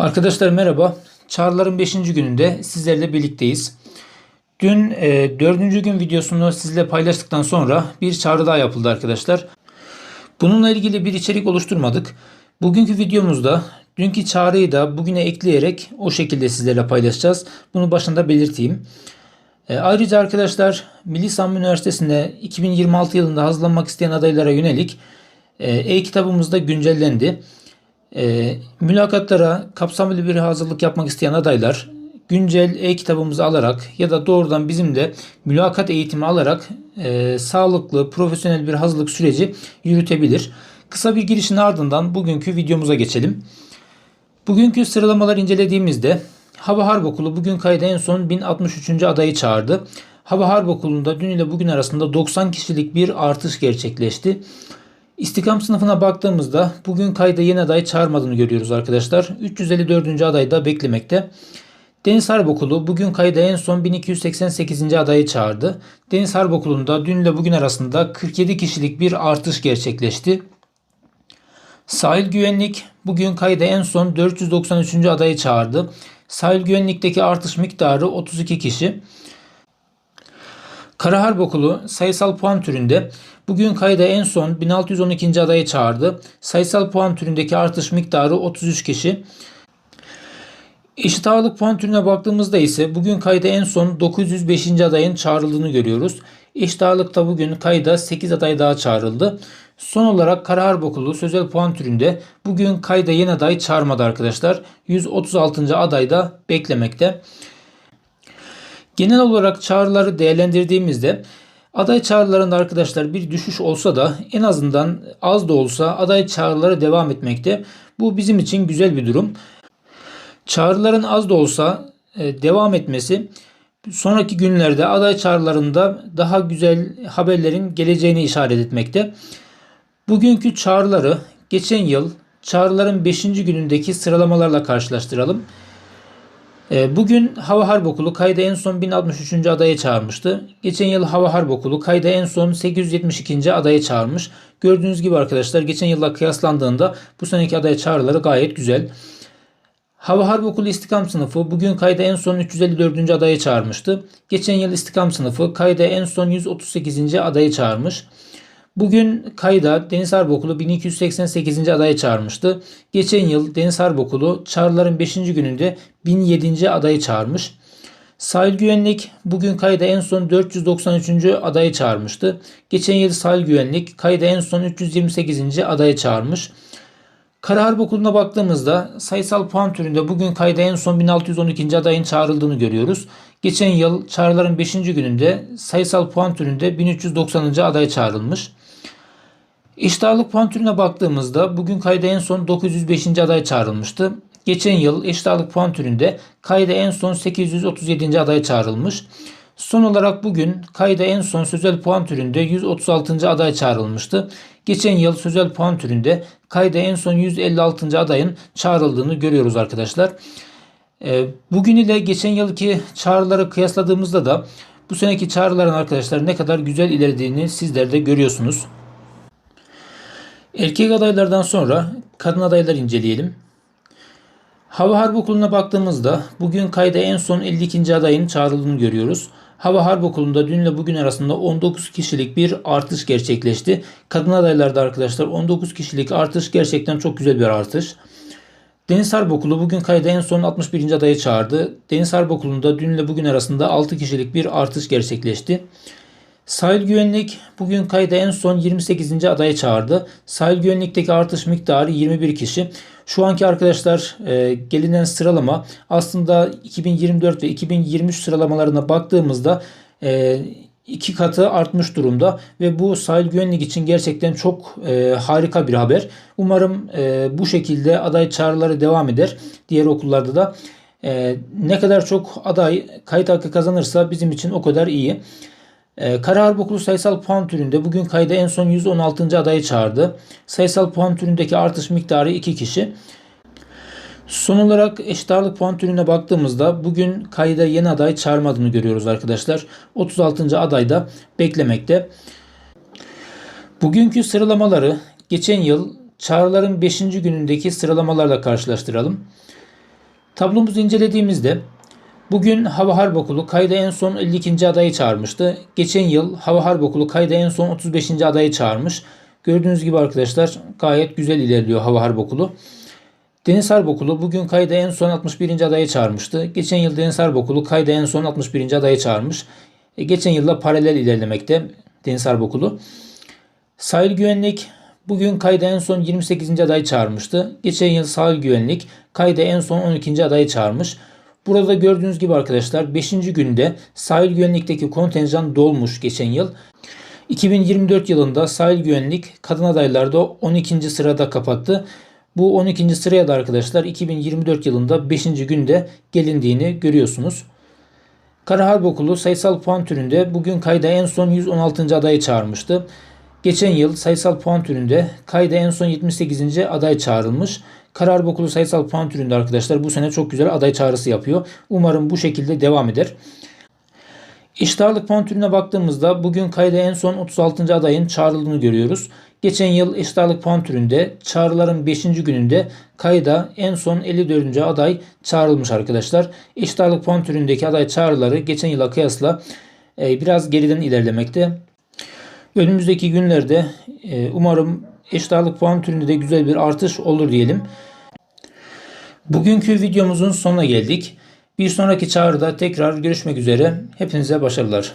Arkadaşlar merhaba. Çağrıların 5. gününde sizlerle birlikteyiz. Dün e, 4. gün videosunu sizle paylaştıktan sonra bir çağrı daha yapıldı arkadaşlar. Bununla ilgili bir içerik oluşturmadık. Bugünkü videomuzda dünkü çağrıyı da bugüne ekleyerek o şekilde sizlerle paylaşacağız. Bunu başında belirteyim. E, ayrıca arkadaşlar Milli Savunma Üniversitesi'nde 2026 yılında hazırlanmak isteyen adaylara yönelik e, e-kitabımız da güncellendi. E, mülakatlara kapsamlı bir hazırlık yapmak isteyen adaylar güncel e-kitabımızı alarak ya da doğrudan bizim de mülakat eğitimi alarak e, sağlıklı, profesyonel bir hazırlık süreci yürütebilir. Kısa bir girişin ardından bugünkü videomuza geçelim. Bugünkü sıralamalar incelediğimizde Hava Harp Okulu bugün kayda en son 1063. adayı çağırdı. Hava Harp Okulu'nda dün ile bugün arasında 90 kişilik bir artış gerçekleşti. İstikam sınıfına baktığımızda bugün kayda yeni aday çağırmadığını görüyoruz arkadaşlar. 354. aday da beklemekte. Deniz Harp Okulu bugün kayda en son 1288. adayı çağırdı. Deniz Harp Okulu'nda dün bugün arasında 47 kişilik bir artış gerçekleşti. Sahil Güvenlik bugün kayda en son 493. adayı çağırdı. Sahil Güvenlik'teki artış miktarı 32 kişi. Kara Harp Okulu sayısal puan türünde bugün kayda en son 1612. adayı çağırdı. Sayısal puan türündeki artış miktarı 33 kişi. Eşit ağırlık puan türüne baktığımızda ise bugün kayda en son 905. adayın çağrıldığını görüyoruz. Eşit ağırlıkta bugün kayda 8 aday daha çağrıldı. Son olarak Kara Harp Okulu sözel puan türünde bugün kayda yeni aday çağırmadı arkadaşlar. 136. aday da beklemekte. Genel olarak çağrıları değerlendirdiğimizde aday çağrılarında arkadaşlar bir düşüş olsa da en azından az da olsa aday çağrıları devam etmekte. Bu bizim için güzel bir durum. Çağrıların az da olsa e, devam etmesi sonraki günlerde aday çağrılarında daha güzel haberlerin geleceğini işaret etmekte. Bugünkü çağrıları geçen yıl çağrıların 5. günündeki sıralamalarla karşılaştıralım. E, Bugün Hava Harp Okulu kayda en son 1063. adaya çağırmıştı. Geçen yıl Hava Harp Okulu kayda en son 872. adaya çağırmış. Gördüğünüz gibi arkadaşlar geçen yılla kıyaslandığında bu seneki adaya çağrıları gayet güzel. Hava Harp Okulu İstikam sınıfı bugün kayda en son 354. adaya çağırmıştı. Geçen yıl İstikam sınıfı kayda en son 138. adaya çağırmış. Bugün kayda Deniz Harp Okulu 1288. adaya çağırmıştı. Geçen yıl Deniz Harp Okulu çağrıların 5. gününde 1007. adayı çağırmış. Sahil Güvenlik bugün kayda en son 493. adayı çağırmıştı. Geçen yıl Sahil Güvenlik kayda en son 328. adayı çağırmış. Kara Harp Okulu'na baktığımızda sayısal puan türünde bugün kayda en son 1612. adayın çağrıldığını görüyoruz. Geçen yıl çağrıların 5. gününde sayısal puan türünde 1390. aday çağrılmış. Eşit ağırlık puan türüne baktığımızda bugün kayda en son 905. aday çağrılmıştı. Geçen yıl eşit ağırlık puan türünde kayda en son 837. aday çağrılmış. Son olarak bugün kayda en son sözel puan türünde 136. aday çağrılmıştı. Geçen yıl sözel puan türünde kayda en son 156. adayın çağrıldığını görüyoruz arkadaşlar. Ee, bugün ile geçen yılki çağrıları kıyasladığımızda da bu seneki çağrıların arkadaşlar ne kadar güzel ilerlediğini sizler de görüyorsunuz. Erkek adaylardan sonra kadın adaylar inceleyelim. Hava Harp Okulu'na baktığımızda bugün kayda en son 52. adayın çağrıldığını görüyoruz. Hava Harp Okulu'nda dün ile bugün arasında 19 kişilik bir artış gerçekleşti. Kadın adaylarda arkadaşlar 19 kişilik artış gerçekten çok güzel bir artış. Deniz Harp Okulu bugün kayda en son 61. adayı çağırdı. Deniz Harp Okulu'nda dün ile bugün arasında 6 kişilik bir artış gerçekleşti. Sahil Güvenlik bugün kayda en son 28. adayı çağırdı. Sahil Güvenlik'teki artış miktarı 21 kişi. Şu anki arkadaşlar e, gelinen sıralama aslında 2024 ve 2023 sıralamalarına baktığımızda e, iki katı artmış durumda ve bu sahil güvenlik için gerçekten çok e, harika bir haber. Umarım e, bu şekilde aday çağrıları devam eder. Diğer okullarda da e, ne kadar çok aday kayıt hakkı kazanırsa bizim için o kadar iyi. E, Kara Harp Okulu sayısal puan türünde bugün kayda en son 116. adayı çağırdı. Sayısal puan türündeki artış miktarı 2 kişi. Son olarak eşit ağırlık puan türüne baktığımızda bugün kayda yeni aday çağırmadığını görüyoruz arkadaşlar. 36. aday da beklemekte. Bugünkü sıralamaları geçen yıl çağrıların 5. günündeki sıralamalarla karşılaştıralım. Tablomuzu incelediğimizde bugün Hava Harp Okulu kayda en son 52. adayı çağırmıştı. Geçen yıl Hava Harp Okulu kayda en son 35. adayı çağırmış. Gördüğünüz gibi arkadaşlar gayet güzel ilerliyor Hava Harp Okulu. Deniz Harp Okulu bugün kayda en son 61. adayı çağırmıştı. Geçen yıl Deniz Harp Okulu kayda en son 61. adayı çağırmış. E, geçen yılla paralel ilerlemekte Deniz Harp Okulu. Sahil Güvenlik bugün kayda en son 28. adayı çağırmıştı. Geçen yıl sahil güvenlik kayda en son 12. adayı çağırmış. Burada gördüğünüz gibi arkadaşlar 5. günde sahil güvenlikteki kontenjan dolmuş geçen yıl. 2024 yılında sahil güvenlik kadın adaylarda 12. sırada kapattı. Bu 12. sıraya da arkadaşlar 2024 yılında 5. günde gelindiğini görüyorsunuz. Kara Harp Okulu sayısal puan türünde bugün kayda en son 116. adayı çağırmıştı. Geçen yıl sayısal puan türünde kayda en son 78. aday çağrılmış. Kara Harp Okulu sayısal puan türünde arkadaşlar bu sene çok güzel aday çağrısı yapıyor. Umarım bu şekilde devam eder. İştarlık puan türüne baktığımızda bugün kayda en son 36. adayın çağrıldığını görüyoruz. Geçen yıl iştarlık puan türünde çağrıların 5. gününde kayda en son 54. aday çağrılmış arkadaşlar. İştarlık puan türündeki aday çağrıları geçen yıla kıyasla e, biraz geriden ilerlemekte. Önümüzdeki günlerde e, umarım eşit puan türünde de güzel bir artış olur diyelim. Bugünkü videomuzun sonuna geldik. Bir sonraki çağrıda tekrar görüşmek üzere. Hepinize başarılar.